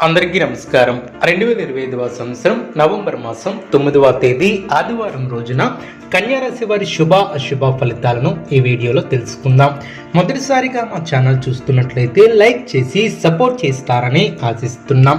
అందరికీ నమస్కారం. రెండు వేల ఇరవై ఐదవ సంవత్సరం నవంబర్ మాసం తొమ్మిదవ తేదీ ఆదివారం రోజున కన్యారాశి వారి శుభ అశుభ ఫలితాలను ఈ వీడియోలో తెలుసుకుందాం. మొదటిసారిగా మా ఛానల్ చూస్తున్నట్లయితే లైక్ చేసి సపోర్ట్ చేస్తారని ఆశిస్తున్నాం.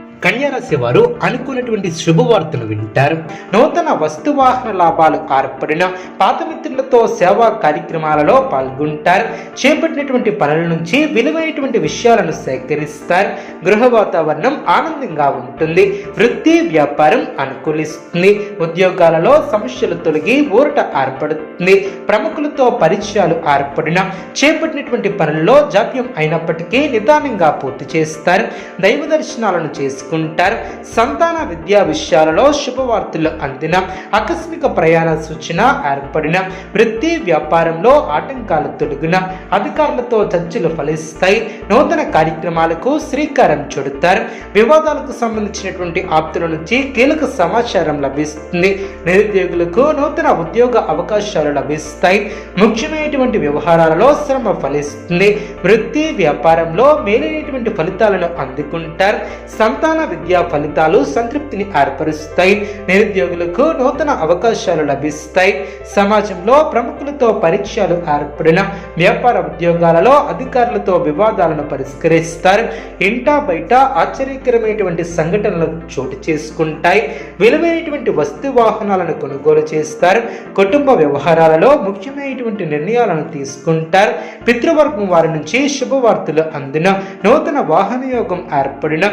కన్యారాశి వారు అనుకున్నటువంటి శుభవార్తలు వింటారు. నూతన వస్తువాహన లాభాలు ఏర్పడిన పాత మిత్రులతో సేవా కార్యక్రమాలలో పాల్గొంటారు. చేపట్టినటువంటి పనుల నుంచి విలువైనటువంటి విషయాలను సేకరిస్తారు. గృహ వాతావరణం ఆనందంగా ఉంటుంది. వృత్తి వ్యాపారం అనుకూలిస్తుంది. ఉద్యోగాలలో సమస్యలు తొలగి ఊరట ఏర్పడుతుంది. ప్రముఖులతో పరిచయాలు ఏర్పడిన చేపట్టినటువంటి పనుల్లో జాప్యం అయినప్పటికీ నిదానంగా పూర్తి చేస్తారు. దైవ దర్శనాలను చేసుకుంటారు. సంతాన విద్యా విషయాలలో శుభవార్తలు అందిన ఆకస్మిక ప్రయాణ సూచన ఏర్పడిన వృత్తి వ్యాపారంలో ఆటంకాలు తొలగిన అధికారులతో చర్చలు ఫలిస్తాయి. నూతన కార్యక్రమాలకు శ్రీకారం చుడతారు. వివాదాలకు సంబంధించినటువంటి ఆప్తుల నుంచి కీలక సమాచారం లభిస్తుంది. నిరుద్యోగులకు నూతన ఉద్యోగ అవకాశాలు లభిస్తాయి. ముఖ్యమైనటువంటి వ్యవహారాలలో శ్రమ ఫలిస్తుంది. వృత్తి వ్యాపారంలో మేలైనటువంటి ఫలితాలను అందుకుంటారు. సంతాన విద్యా ఫలితాలు సంతృప్తిని ఏర్పరుస్తాయి. నిరుద్యోగులకు నూతన అవకాశాలు లభిస్తాయి. సమాజంలో ప్రముఖులతో పరిచయాలు ఏర్పడిన వ్యాపార ఉద్యోగాలలో అధికారులతో వివాదాలను పరిష్కరిస్తారు. ఇంటా బయట ఆశ్చర్యకరమైనటువంటి సంఘటనలు చోటు చేసుకుంటాయి. విలువైనటువంటి వస్తు వాహనాలను కొనుగోలు చేస్తారు. కుటుంబ వ్యవహారాలలో ముఖ్యమైనటువంటి నిర్ణయాలను తీసుకుంటారు. పితృవర్గం వారి నుంచి శుభవార్తలు అందిన నూతన వాహన యోగం ఏర్పడిన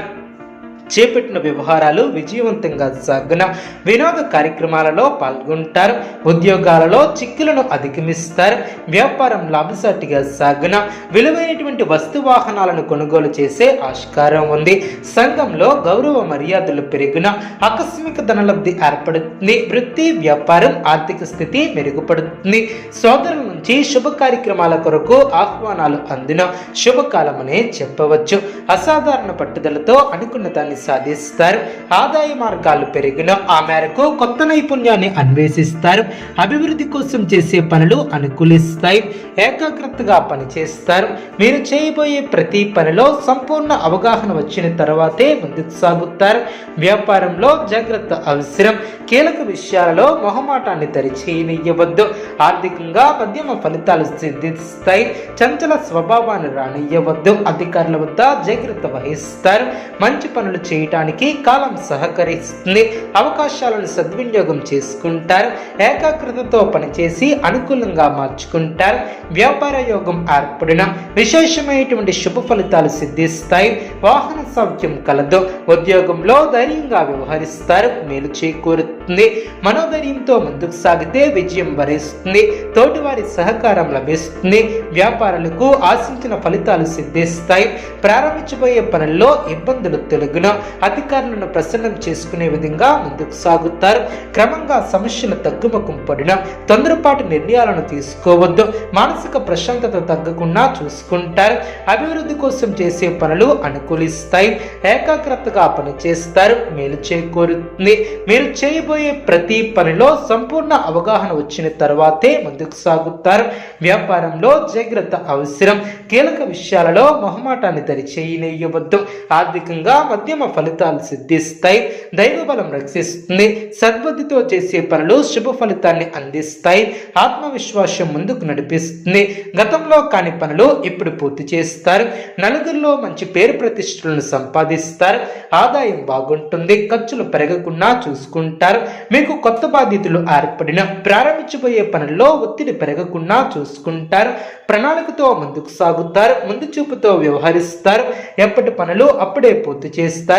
చేపట్టిన వ్యవహారాలు విజయవంతంగా సాగున వినోద కార్యక్రమాలలో పాల్గొంటారు. ఉద్యోగాలలో చిక్కులను అధిగమిస్తారు. వ్యాపారం లాభసాటిగా సాగున విలువైనటువంటి వస్తు వాహనాలను కొనుగోలు చేసే ఆస్కారం ఉంది. సంఘంలో గౌరవ మర్యాదలు పెరిగిన ఆకస్మిక ధనలబ్ధి ఏర్పడుతుంది. వృత్తి వ్యాపారం ఆర్థిక స్థితి మెరుగుపడుతుంది. సోదరుల నుంచి శుభ కార్యక్రమాల కొరకు ఆహ్వానాలు అందిన శుభకాలమనే చెప్పవచ్చు. అసాధారణ పట్టుదలతో అనుకున్న దాన్ని సాధిస్తారు. ఆదాయ మార్గాలు పెరిగిన ఆ మేరకు కొత్త నైపుణ్యాన్ని అన్వేషిస్తారు. అభివృద్ధి కోసం చేసే పనులు అనుకూలిస్తాయి. ఏకాగ్రతగా పనిచేస్తారు. మీరు చేయబోయే ప్రతి పనిలో సంపూర్ణ అవగాహన వచ్చిన తర్వాతే ముందుకు సాగుతారు. వ్యాపారంలో జాగ్రత్త అవసరం. కీలక విషయాలలో మొహమాటాన్ని తెరిచేయనివ్వద్దు ఆర్థికంగా మధ్యమ ఫలితాలు సిద్ధిస్తాయి. చంచల స్వభావాన్ని రానియ్యవద్దు. అధికారుల వద్ద జాగ్రత్త వహిస్తారు. మంచి పనులు చేయటానికి కాలం సహకరిస్తుంది. అవకాశాలను సద్వినియోగం చేసుకుంటారు. ఏకాగ్రతతో పనిచేసి అనుకూలంగా మార్చుకుంటారు. వ్యాపార యోగం ఏర్పడిన విశేషమైనటువంటి శుభ ఫలితాలు సిద్ధిస్తాయి. వాహన సౌఖ్యం కలదు. ఉద్యోగంలో ధైర్యంగా వ్యవహరిస్తారు. మేలు చేకూరుతుంది. మనోధైర్యంతో ముందుకు సాగితే విజయం వరిస్తుంది. తోటివారి సహకారం లభిస్తుంది. వ్యాపారులకు ఆశించిన ఫలితాలు సిద్ధిస్తాయి. ప్రారంభించబోయే పనుల్లో ఇబ్బందులు తొలగిన. అధికారులను ప్రసన్నం చేసుకునే విధంగా ముందుకు సాగుతారు. క్రమంగా సమస్యను తగ్గుముఖం పడిన తొందరపాటు నిర్ణయాలను తీసుకోవద్దు. మానసిక ప్రశాంతత తగ్గకుండా చూసుకుంటారు. అభివృద్ధి కోసం చేసే పనులు అనుకూలిస్తాయి. ఏకాగ్రతగా పనిచేస్తారు. మేలు చేకూరుతుంది. మీరు చేయబోయే ప్రతి పనిలో సంపూర్ణ అవగాహన వచ్చిన తర్వాతే ముందుకు సాగుతారు. వ్యాపారంలో జాగ్రత్త అవసరం. కీలక విషయాలలో మొహమాటాన్ని దరిచేయనేయవద్దు ఆర్థికంగా మధ్యమ ఫలితాలు సిద్ధిస్తాయి. దైవబలం రక్షిస్తుంది. సద్బుద్ధితో చేసే పనులు శుభ ఫలితాన్ని అందిస్తాయి. ఆత్మవిశ్వాసం ముందుకు నడిపిస్తుంది. గతంలో కాని పనులు ఇప్పుడు పూర్తి చేస్తారు. నలుగురిలో మంచి పేరు ప్రతిష్టలను సంపాదిస్తారు. ఆదాయం బాగుంటుంది. ఖర్చులు పెరగకుండా చూసుకుంటారు. మీకు కొత్త బాధ్యతలు ఏర్పడిన ప్రారంభించబోయే పనుల్లో ఒత్తిడి పెరగకుండా చూసుకుంటారు. ప్రణాళికతో ముందుకు సాగుతారు. ముందు చూపుతో వ్యవహరిస్తారు. ఎప్పటి పనులు అప్పుడే పూర్తి చేస్తారు.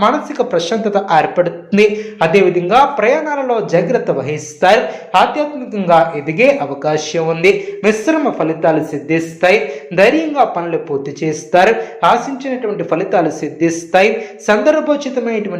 మానసిక ప్రశాంతత ఏర్పడుతుంది. అదేవిధంగా ప్రయాణాలలో జాగ్రత్త వహిస్తారు. ఆధ్యాత్మికంగా ఎదిగే అవకాశం ఉంది. మిశ్రమ ఫలితాలు సిద్ధిస్తాయి. ధైర్యంగా పనులు పూర్తి చేస్తారు. ఆశించినటువంటి ఫలితాలు సిద్ధిస్తాయి. సందర్భోచితమైనటువంటి